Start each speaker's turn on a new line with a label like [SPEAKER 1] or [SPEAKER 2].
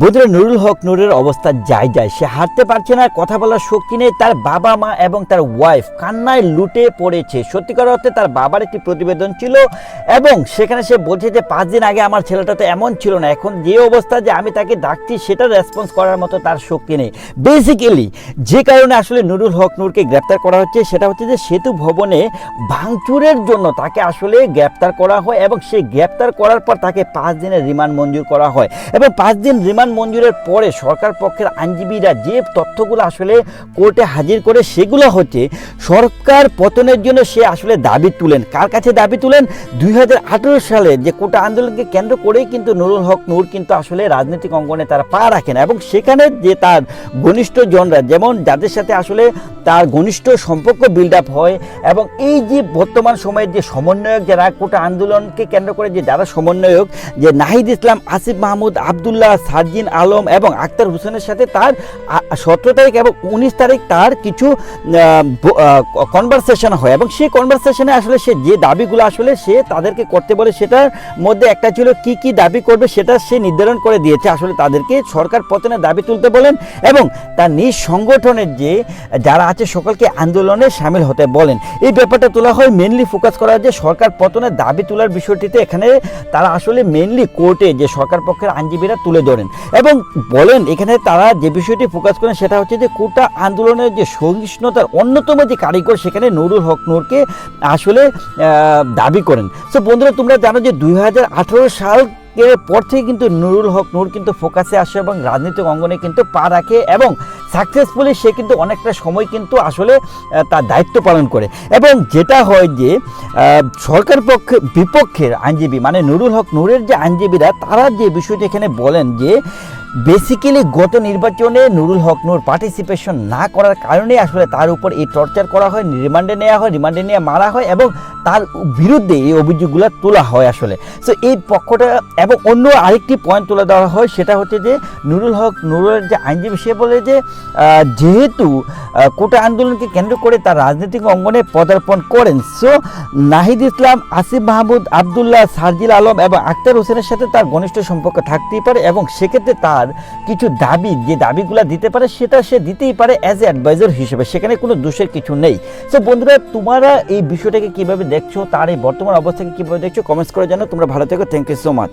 [SPEAKER 1] বন্ধুরা নুরুল হক নূরের অবস্থা যায় যায় সে হাঁটতে পারছে না, কথা বলার শক্তি নেই, তার বাবা মা এবং তার ওয়াইফ কান্নায় লুটে পড়েছে। সত্যিকার অর্থে তার বাবার একটি প্রতিবেদন ছিল এবং সেখানে সে বলছে যে, পাঁচ দিন আগে আমার ছেলেটা তো এমন ছিল না, এখন যে অবস্থা যে আমি তাকে ডাকছি, সেটা রেসপন্স করার মতো তার শক্তি নেই। বেসিক্যালি যে কারণে আসলে নুরুল হক নূরকে গ্রেপ্তার করা হচ্ছে, সেটা হচ্ছে যে, সেতু ভবনে ভাঙচুরের জন্য তাকে আসলে গ্রেপ্তার করা হয় এবং সেই গ্রেপ্তার করার পর তাকে পাঁচ দিনের রিমান্ড মঞ্জুর করা হয়। এবং পাঁচ দিন রিমান্ড মঞ্জুরের পরে সরকার পক্ষের আইনজীবীরা যে তথ্যগুলো আসলে কোর্টে হাজির করে সেগুলো হচ্ছে সরকার পতনের জন্য সে আসলে দাবি তুলেন। কার কাছে দাবি তুলেন? দুই হাজার আঠারো সালে যে কোটা আন্দোলনকে কেন্দ্র করেই কিন্তু নুরুল হক নূর কিন্তু আসলে রাজনৈতিক অঙ্গনে তারা পা রাখেন এবং সেখানে যে তার ঘনিষ্ঠজনরা যেমন যাদের সাথে আসলে তার ঘনিষ্ঠ সম্পর্ক বিল্ড আপ হয় এবং এই যে বর্তমান সময়ের যে সমন্বয়ক যারা কোটা আন্দোলনকে কেন্দ্র করে যে যারা সমন্বয়ক, যে নাহিদ ইসলাম, আসিফ মাহমুদ, আবদুল্লাহ সার্জিন আলম এবং আক্তার হোসেনের সাথে তার সতেরো তারিখ এবং উনিশ তারিখ তার কিছু কনভারসেশন হয় এবং সেই কনভারসেশনে আসলে সে যে দাবিগুলো আসলে সে তাদেরকে করতে বলে সেটার মধ্যে একটা ছিল কি কি দাবি করবে সেটা সে নির্ধারণ করে দিয়েছে। আসলে তাদেরকে সরকার পতনের দাবি তুলতে বলেন এবং তার নিজ সংগঠনের যে, যারা আছে সকলকে আন্দোলনে সামিল হতে বলেন। এই ব্যাপারটা তোলা হয় মেনলি ফোকাস করা যে সরকার পতনের দাবি তোলার বিষয়টিতে এখানে তারা আসলে মেনলি কোর্টে যে সরকার পক্ষের আইনজীবীরা তুলে ধরেন। এবং বলেন, এখানে তারা যে বিষয়টি ফোকাস করেন সেটা হচ্ছে যে কোটা আন্দোলনের যে সহিষ্ণুতার অন্যতম যে কারিগর সেখানে নুরুল হক নূরকে আসলে দাবি করেন। সো বন্ধুরা, তোমরা জানো যে দুই হাজার আঠারো সাল এর পর থেকে কিন্তু নুরুল হক নূর কিন্তু ফোকাসে আসে এবং রাজনৈতিক অঙ্গনে কিন্তু পা রাখে এবং সাকসেসফুলি সে কিন্তু অনেকটা সময় কিন্তু আসলে তার দায়িত্ব পালন করে। এবং যেটা হয় যে সরকার পক্ষে, বিপক্ষের আইনজীবী মানে নুরুল হক নূরের যে আইনজীবীরা, তারা যে বিষয়টি এখানে বলেন যে বেসিক্যালি গত নির্বাচনে নুরুল হক নূর পার্টিসিপেশন না করার কারণে আসলে তার উপর এই টর্চার করা হয় রিমান্ডে নেওয়া হয়, রিমান্ডে নিয়ে মারা হয় এবং তার বিরুদ্ধে এই অভিযোগগুলো তোলা হয় আসলে। সো এই পক্ষটা এবং অন্য আরেকটি পয়েন্ট তুলে দেওয়া হয়, সেটা হচ্ছে যে নুরুল হক, নুরুলের যে আইনজীবী, সে বলে যে যেহেতু কোটা আন্দোলনকে কেন্দ্র করে তার রাজনৈতিক অঙ্গনে পদার্পণ করেন। সো নাহিদ ইসলাম, আসিফ মাহমুদ, আবদুল্লাহ, সার্জিল আলম এবং আক্তার হোসেনের সাথে তার ঘনিষ্ঠ সম্পর্ক থাকতেই পারে এবং সেক্ষেত্রে তার কিছু দাবি, যে দাবিগুলো দিতে পারে, সেটা সে দিতেই পারে অ্যাজ এ অ্যাডভাইজার হিসেবে। সেখানে কোনো দোষের কিছু নেই। সো বন্ধুরা, তোমারা এই বিষয়টাকে কীভাবে দেখছ তার এই বর্তমান অবস্থাকে কীভাবে দেখছ কমেন্টস করে জানো তোমরা ভালো থেকো থ্যাংক ইউ সো মাচ